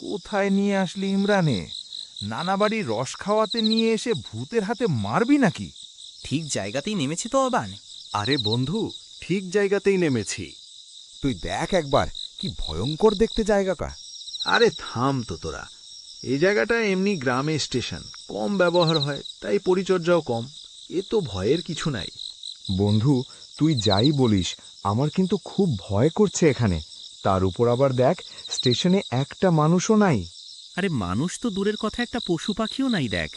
কোথায় নিয়ে আসলি ইমরানে? নানা বাড়ি রস খাওয়াতে নিয়ে এসে ভূতের হাতে মারবি নাকি? ঠিক জায়গাতেই নেমেছি তো অবান আরে বন্ধু ঠিক জায়গাতেই নেমেছি। তুই দেখ একবার কি ভয়ঙ্কর দেখতে জায়গাটা। আরে থাম তো তোরা। এই জায়গাটা এমনি গ্রামে স্টেশন কম ব্যবহার হয় তাই পরিচর্যাও কম। এ তো ভয়ের কিছু নাই। বন্ধু তুই যাই বলিস আমার কিন্তু খুব ভয় করছে এখানে। তার উপর আবার দেখ স্টেশনে একটা মানুষও নাই। আরে মানুষ তো দূরের কথা একটা পশু পাখিও নাই দেখ।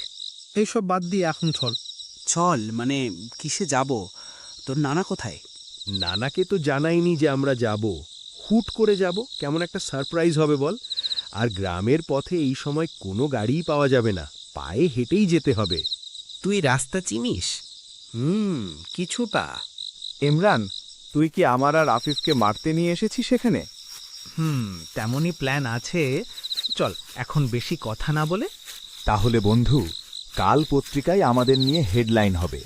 এইসব বাদ দিয়ে এখন চল। চল মানে কিসে যাব? তোর নানা কোথায়? নানাকে তো জানাইনি যে আমরা যাব। হুট করে যাব কেমন একটা সারপ্রাইজ হবে বল। আর গ্রামের পথে এই সময় কোনো গাড়িই পাওয়া যাবে না পায়ে হেঁটেই যেতে হবে। তুই রাস্তা চিনিস? হুম কিছুটা। ইমরান তুই কি আমার আর আফিফকে মারতে নিয়ে এসেছিস সেখানে? হুম তেমনই প্ল্যান আছে। চল এখন বেশি কথা না বলে। তাহলে বন্ধু কাল পত্রিকায় আমাদের নিয়ে হেডলাইন হবে।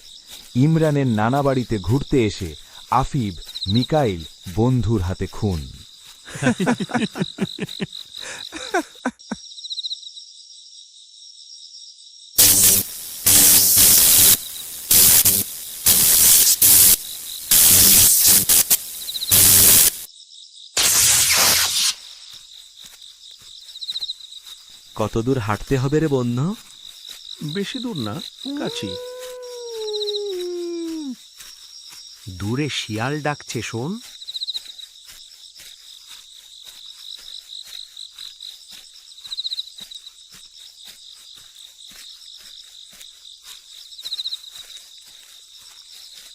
ইমরানের নানা বাড়িতে ঘুরতে এসে আফিব মিকাইল বন্ধুর হাতে খুন। কতদূর হাঁটতে হবে রে বন্ধু? বেশি দূর না কাছি দূরে শিয়াল ডাকছে শোন।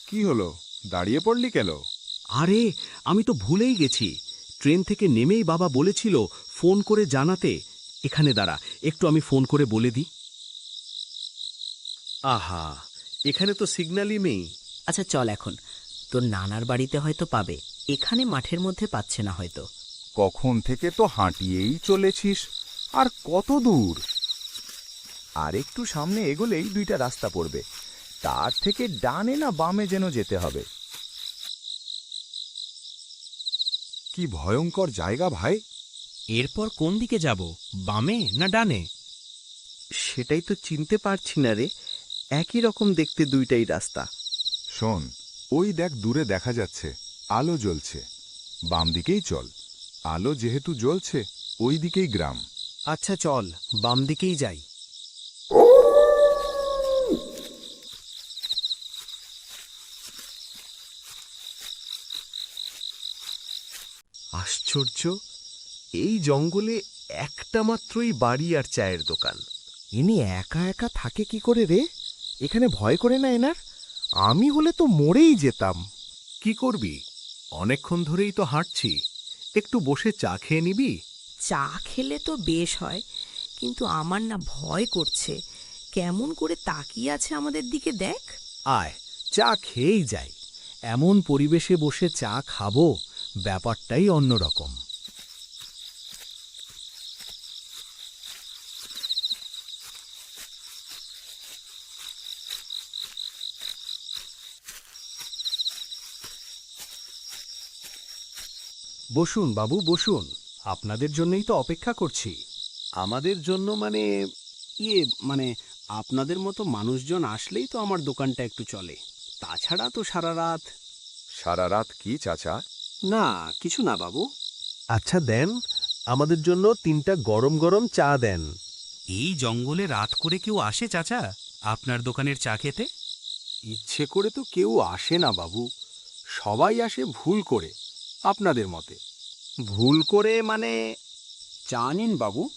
কি হলো? দাঁড়িয়ে পড়লি কেন? আরে আমি তো ভুলেই গেছি। ট্রেন থেকে নেমেই বাবা বলেছিল ফোন করে জানাতে। এখানে দাঁড়া একটু আমি ফোন করে বলে দিই। আহা এখানে তো সিগন্যালই নেই। আচ্ছা চল এখন। তোর নানার বাড়িতে হয়তো পাবে। এখানে মাঠের মধ্যে পাচ্ছে না হয়তো। কখন থেকে তো হাঁটিয়েই চলেছিস? আর কত দূর? আর একটু সামনে এগোলেই দুইটা রাস্তা পড়বে। তার থেকে ডানে না বামে যেন যেতে হবে? কি ভয়ঙ্কর জায়গা ভাই। এরপর কোন দিকে যাব বামে না ডানে? সেটাই তো চিনতে পারছি না রে। একই রকম দেখতে দুইটাই রাস্তা। শোন ওই দেখ দূরে দেখা যাচ্ছে আলো জ্বলছে। বাম দিকেই চল আলো যেহেতু জ্বলছে ওই দিকেই গ্রাম। আচ্ছা চল বাম দিকেই যাই। আশ্চর্য এই জঙ্গলে একটা মাত্রই বাড়ি আর চায়ের দোকান। ইনি একা একা থাকে কি করে রে? এখানে ভয় করে না এনার? আমি হলে তো মরেই যেতাম। কি করবি? অনেকক্ষণ ধরেই তো হাঁটছি। একটু বসে চা খেয়ে নিবি? চা খেলে তো বেশ হয় কিন্তু আমার না ভয় করছে। কেমন করে তাকিয়ে আছে আমাদের দিকে দেখ। আয় চা খেয়েই যাই। এমন পরিবেশে বসে চা খাব ব্যাপারটাই অন্যরকম। বসুন বাবু বসুন। আপনাদের জন্যই তো অপেক্ষা করছি। আমাদের জন্য মানে ইয়ে মানে আপনাদের মতো মানুষজন আসলেই তো আমার দোকানটা একটু চলে। তাছাড়া তো সারা রাত। সারা রাত কি চাচা? না কিছু না বাবু। আচ্ছা দেন। আমাদের জন্য তিনটা গরম গরম চা দেন। এই জঙ্গলে রাত করে কেউ আসে চাচা? আপনার দোকানের চা খেতে? ইচ্ছে করে তো কেউ আসে না বাবু। সবাই আসে ভুল করে। আপনাদের মতে? ভুল করে মানে চা নিন বাবু।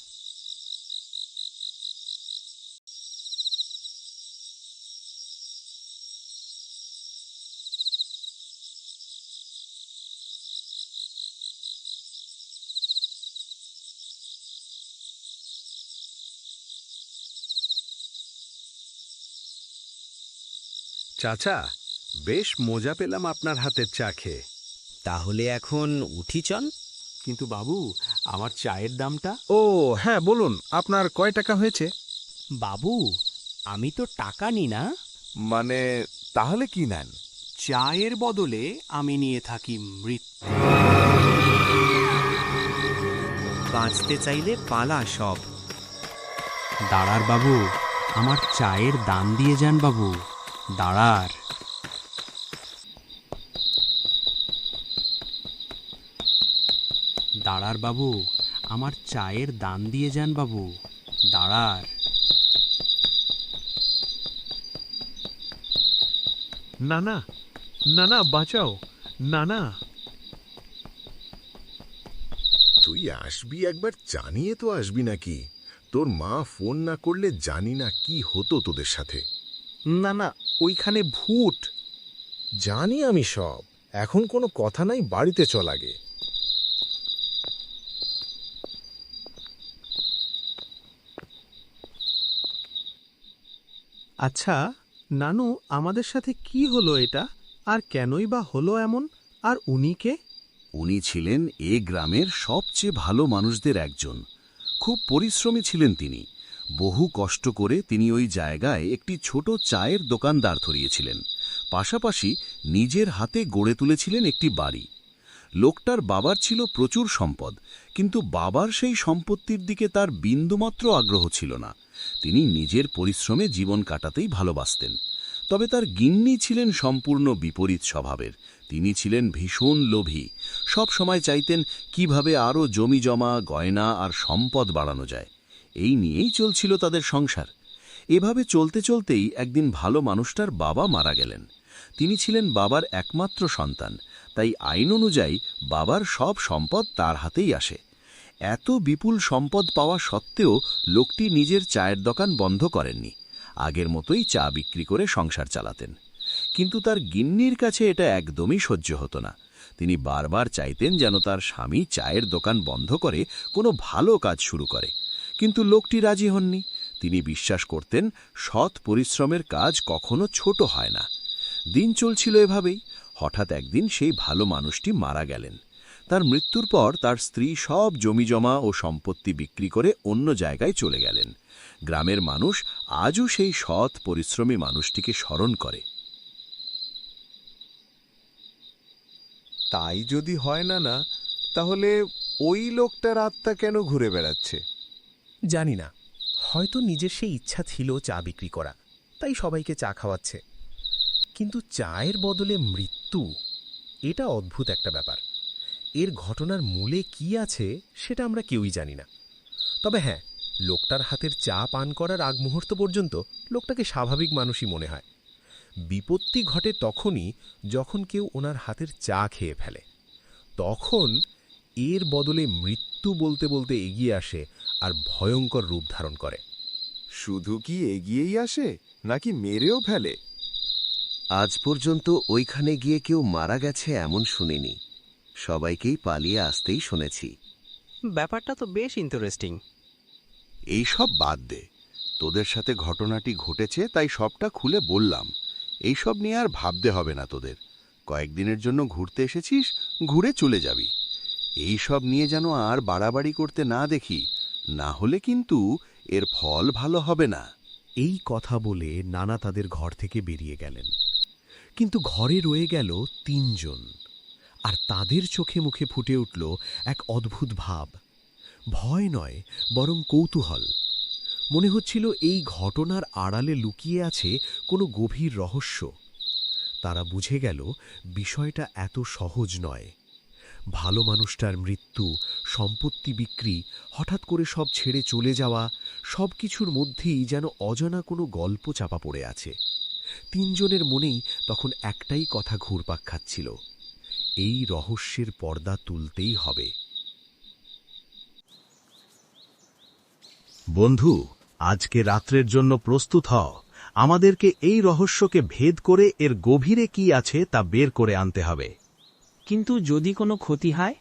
চাচা, বেশ মজা পেলাম আপনার হাতের চা খেয়ে। তাহলে এখন উঠি চল। কিন্তু বাবু আমার চায়ের দামটা? ও হ্যাঁ বলুন আপনার কয় টাকা হয়েছে? বাবু আমি তো টাকা নি না। মানে তাহলে কি নেন? চায়ের বদলে আমি নিয়ে থাকি মৃত্যু বাঁচতে চাইলে পালা সব। দাঁড়ার বাবু আমার চায়ের দান দিয়ে যান বাবু। দাঁড়ার। দাঁড়ার বাবু আমার চায়ের দান দিয়ে যান বাবু দাঁড়ার। না না না না বাঁচাও না না তুই আসবি একবার জানিয়ে তো আসবি নাকি। তোর মা ফোন না করলে জানি না কি হতো তোদের সাথে। না না ওইখানে ভূত। জানি আমি সব। এখন কোনো কথা নাই বাড়িতে চল আগে। আচ্ছা নানু, আমাদের সাথে কি হলো এটা? আর কেনই বা হলো এমন? আর উনি কে? উনি ছিলেন এ গ্রামের সবচেয়ে ভালো মানুষদের একজন। খুব পরিশ্রমী ছিলেন তিনি। বহু কষ্ট করে তিনি ওই জায়গায় একটি ছোট চায়ের দোকান দাঁড় ধরিয়েছিলেন। পাশাপাশি নিজের হাতে গড়ে তুলেছিলেন একটি বাড়ি। লোকটার বাবার ছিল প্রচুর সম্পদ, কিন্তু বাবার সেই সম্পত্তির দিকে তার বিন্দুমাত্র আগ্রহ ছিল না। তিনি নিজের পরিশ্রমে জীবন কাটাতেই ভালোবাসতেন। তবে তার গিন্নি ছিলেন সম্পূর্ণ বিপরীত স্বভাবের। তিনি ছিলেন ভীষণ লোভী। সব সময় চাইতেন কীভাবে আরও জমি জমা, গয়না আর সম্পদ বাড়ানো যায়। এই নিয়েই চলছিল তাদের সংসার। এভাবে চলতে চলতেই একদিন ভালো মানুষটার বাবা মারা গেলেন। তিনি ছিলেন বাবার একমাত্র সন্তান। তাই আইন অনুযায়ী বাবার সব সম্পদ তার হাতেই আসে। এত বিপুল সম্পদ পাওয়া সত্ত্বেও লোকটি নিজের চায়ের দোকান বন্ধ করেননি। আগের মতোই চা বিক্রি করে সংসার চালাতেন। কিন্তু তার গিন্নির কাছে এটা একদমই সহ্য হতো না। তিনি বারবার চাইতেন যেন তার স্বামী চায়ের দোকান বন্ধ করে কোনো ভালো কাজ শুরু করে। কিন্তু লোকটি রাজি হননি। তিনি বিশ্বাস করতেন সৎ পরিশ্রমের কাজ কখনো ছোট হয় না। দিন চলছিল এভাবেই। হঠাৎ একদিন সেই ভালো মানুষটি মারা গেলেন। তার মৃত্যুর পর তার স্ত্রী সব জমিজমা ও সম্পত্তি বিক্রি করে অন্য জায়গায় চলে গেলেন। গ্রামের মানুষ আজও সেই সৎ পরিশ্রমী মানুষটিকে স্মরণ করে। তাই যদি হয় না না তাহলে ওই লোকটার আত্মা কেন ঘুরে বেড়াচ্ছে? জানি না। হয়তো নিজের সেই ইচ্ছা ছিল চা বিক্রি করা তাই সবাইকে চা খাওয়াচ্ছে। কিন্তু চায়ের বদলে মৃত্যু এটা অদ্ভুত একটা ব্যাপার। এর ঘটনার মূলে কি আছে সেটা আমরা কেউই জানি না। তবে হ্যাঁ লোকটার হাতের চা পান করার আগ মুহূর্ত পর্যন্ত লোকটাকে স্বাভাবিক মানুষই মনে হয়। বিপত্তি ঘটে তখনই যখন কেউ ওনার হাতের চা খেয়ে ফেলে। তখন এর বদলে মৃত্যু বলতে বলতে এগিয়ে আসে আর ভয়ঙ্কর রূপ ধারণ করে। শুধু কি এগিয়েই আসে নাকি মেরেও ফেলে? আজ পর্যন্ত ওইখানে গিয়ে কেউ মারা গেছে এমন শুনিনি। সবাইকেই পালিয়ে আসতেই শুনেছি। ব্যাপারটা তো বেশ ইন্টারেস্টিং এই সব বাদ দে। তোদের সাথে ঘটনাটি ঘটেছে তাই সবটা খুলে বললাম। এই সব নিয়ে আর ভাবতে হবে না তোদের। কয়েকদিনের জন্য ঘুরতে এসেছিস ঘুরে চলে যাবি। এই সব নিয়ে যেন আর বাড়াবাড়ি করতে না দেখি না হলে কিন্তু এর ফল ভালো হবে না। এই কথা বলে নানা তাদের ঘর থেকে বেরিয়ে গেলেন। কিন্তু ঘরে রয়ে গেল তিনজন। আর তাদের চোখে মুখে ফুটে উঠল এক অদ্ভুত ভাব। ভয় নয়, বরং কৌতূহল। মনে হচ্ছিল এই ঘটনার আড়ালে লুকিয়ে আছে কোনো গভীর রহস্য। তারা বুঝে গেল, বিষয়টা এত সহজ নয়। ভালো মানুষটার মৃত্যু, সম্পত্তি বিক্রি, হঠাৎ করে সব ছেড়ে চলে যাওয়া সব কিছুর মধ্যেই যেন অজানা কোনো গল্প চাপা পড়ে আছে। তিনজনের মনেই তখন একটাই কথা ঘুরপাক খাচ্ছিল। এই রহস্যের পর্দা তুলতেই হবে। বন্ধু আজকে রাত্রের জন্য প্রস্তুত হও। আমাদেরকে এই রহস্যকে ভেদ করে এর গভীরে কি আছে তা বের করে আনতে হবে। কিন্তু যদি কোনো ক্ষতি হয়?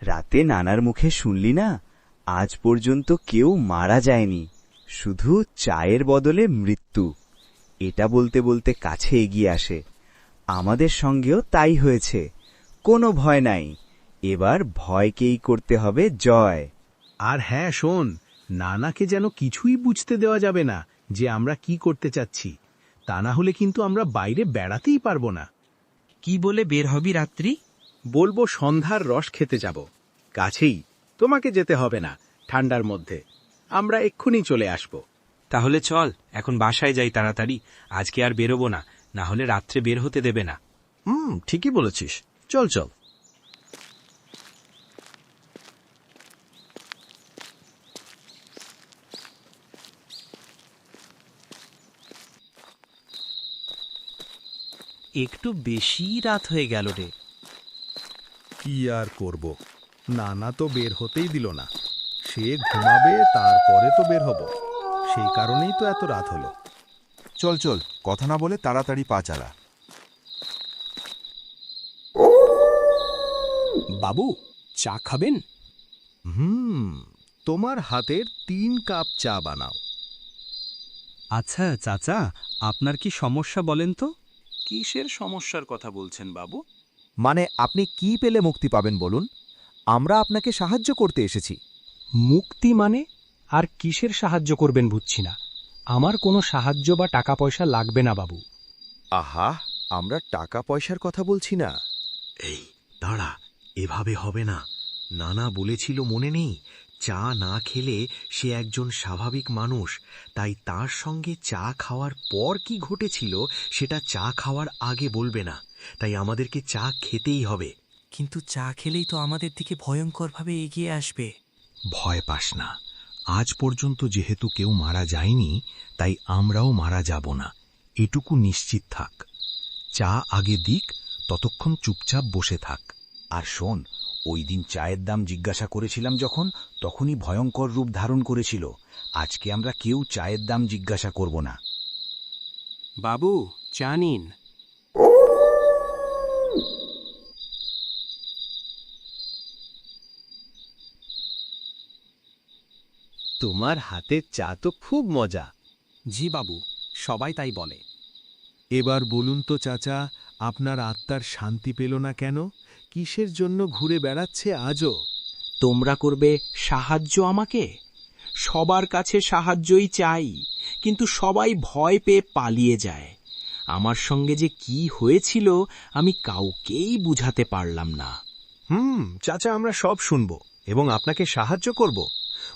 রাতে নানার মুখে শুনলি না? আজ পর্যন্ত কেউ মারা যায়নি। শুধু চায়ের বদলে মৃত্যু। এটা বলতে বলতে কাছে এগিয়ে আসে। আমাদের সঙ্গেও তাই হয়েছে। কোনো ভয় নাই। এবার ভয়কেই করতে হবে জয়। আর হ্যাঁ শোন নানাকে যেন কিছুই বুঝতে দেওয়া যাবে না যে আমরা কি করতে চাচ্ছি। তা না হলে কিন্তু আমরা বাইরে বেড়াতেই পারব না। কি বলে বের হবি রাত্রি? বলব সন্ধ্যার রস খেতে যাব। কাছেই তোমাকে যেতে হবে না ঠান্ডার মধ্যে। আমরা এক্ষুনি চলে আসব। তাহলে চল এখন বাসায় যাই তাড়াতাড়ি। আজকে আর বেরোবো না না হলে রাত্রে বের হতে দেবে না। হুম ঠিকই বলেছিস। চল চল। একটু বেশি রাত হয়ে গেল রে। কি আর করব? নানা তো বের হতেই দিল না। সে ঘুমাবে তারপরে তো বের হব। সেই কারণেই তো এত রাত হলো। চল চল কথা না বলে তাড়াতাড়ি পা চালা। বাবু চা খাবেন? হুম তোমার হাতের তিন কাপ চা বানাও। আচ্ছা চাচা আপনার কি সমস্যা বলেন তো? কিসের সমস্যার কথা বলছেন বাবু? মানে আপনি কি পেলে মুক্তি পাবেন বলুন? আমরা আপনাকে সাহায্য করতে এসেছি। মুক্তি মানে আর কিসের সাহায্য করবেন বুঝছি না। আমার কোনো সাহায্য বা টাকা পয়সা লাগবে না বাবু। আহা আমরা টাকা পয়সার কথা বলছি না। এই দাঁড়া এভাবে হবে না। নানা বলেছিল মনে নেই চা না খেলে সে একজন স্বাভাবিক মানুষ তাই তার সঙ্গে চা খাওয়ার পর কি ঘটেছিল সেটা চা খাওয়ার আগে বলবে না। তাই আমাদেরকে চা খেতেই হবে। কিন্তু চা খেলেই তো আমাদের দিকে ভয়ঙ্করভাবে এগিয়ে আসবে। ভয় পাস না। আজ পর্যন্ত যেহেতু কেউ মারা যায়নি তাই আমরাও মারা যাব না। এটুকু নিশ্চিত থাক। চা আগে দিক ততক্ষণ চুপচাপ বসে থাক। আর শোন ওই দিন চায়ের দাম জিজ্ঞাসা করেছিলাম যখন তখনই ভয়ঙ্কর রূপ ধারণ করেছিল। আজকে আমরা কেউ চায়ের দাম জিজ্ঞাসা করব না। বাবু চা নিন। তোমার হাতের চা তো খুব মজা। জি বাবু সবাই তাই বলে। এবার বলুন তো চাচা আপনার আত্মার শান্তি পেল না কেন? কিসের জন্য ঘুরে বেড়াচ্ছে আজও? তোমরা করবে সাহায্য আমাকে? সবার কাছে সাহায্যই চাই কিন্তু সবাই ভয় পেয়ে পালিয়ে যায়। আমার সঙ্গে যে কি হয়েছিল আমি কাউকেই বুঝাতে পারলাম না। হুম চাচা আমরা সব শুনব এবং আপনাকে সাহায্য করব।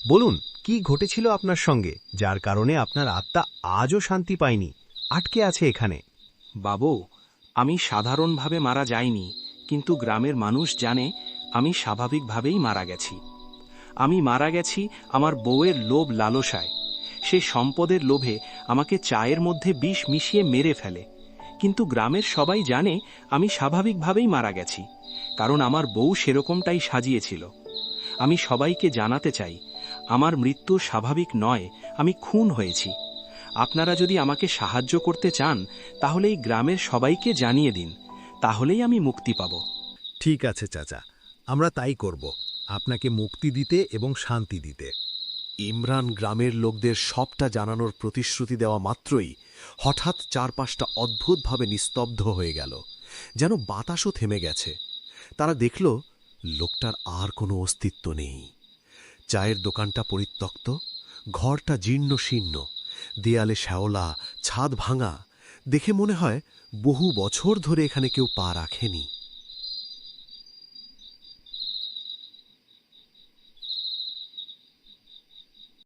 বলুন কি ঘটেছিল আপনার সঙ্গে যার কারণে আপনার আত্মা আজও শান্তি পায়নি আটকে আছে এখানে? বাবু আমি সাধারণভাবে মারা যাইনি কিন্তু গ্রামের মানুষ জানে আমি স্বাভাবিকভাবেই মারা গেছি। আমি মারা গেছি আমার বউয়ের লোভ লালসায়। সে সম্পদের লোভে আমাকে চায়ের মধ্যে বিষ মিশিয়ে মেরে ফেলে। কিন্তু গ্রামের সবাই জানে আমি স্বাভাবিকভাবেই মারা গেছি, কারণ আমার বউ সেরকমটাই সাজিয়েছিল। আমি সবাইকে জানাতে চাই, আমার মৃত্যু স্বাভাবিক নয়, আমি খুন হয়েছি। আপনারা যদি আমাকে সাহায্য করতে চান, তাহলে এই গ্রামের সবাইকে জানিয়ে দিন। তাহলেই আমি মুক্তি পাব। ঠিক আছে চাচা। আমরা তাই করব। আপনাকে মুক্তি দিতে এবং শান্তি দিতে। ইমরান গ্রামের লোকদের সবটা জানানোর প্রতিশ্রুতি দেওয়া মাত্রই হঠাৎ চারপাশটা অদ্ভুতভাবে নিস্তব্ধ হয়ে গেল যেন বাতাসও থেমে গেছে। তারা দেখল লোকটার আর কোনো অস্তিত্ব নেই। চায়ের দোকানটা পরিত্যক্ত ঘরটা জীর্ণ শীর্ণ দেয়ালে শ্যাওলা ছাদ ভাঙা দেখে মনে হয় বহু বছর ধরে এখানে কেউ পা রাখেনি।